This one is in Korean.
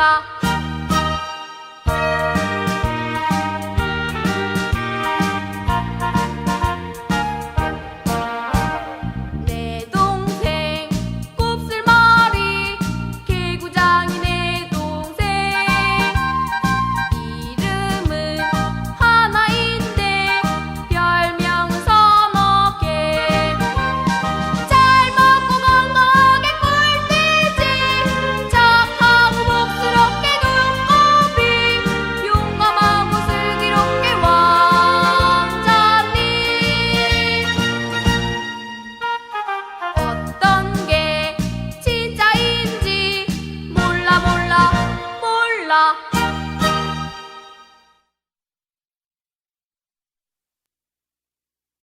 몰라 주세요.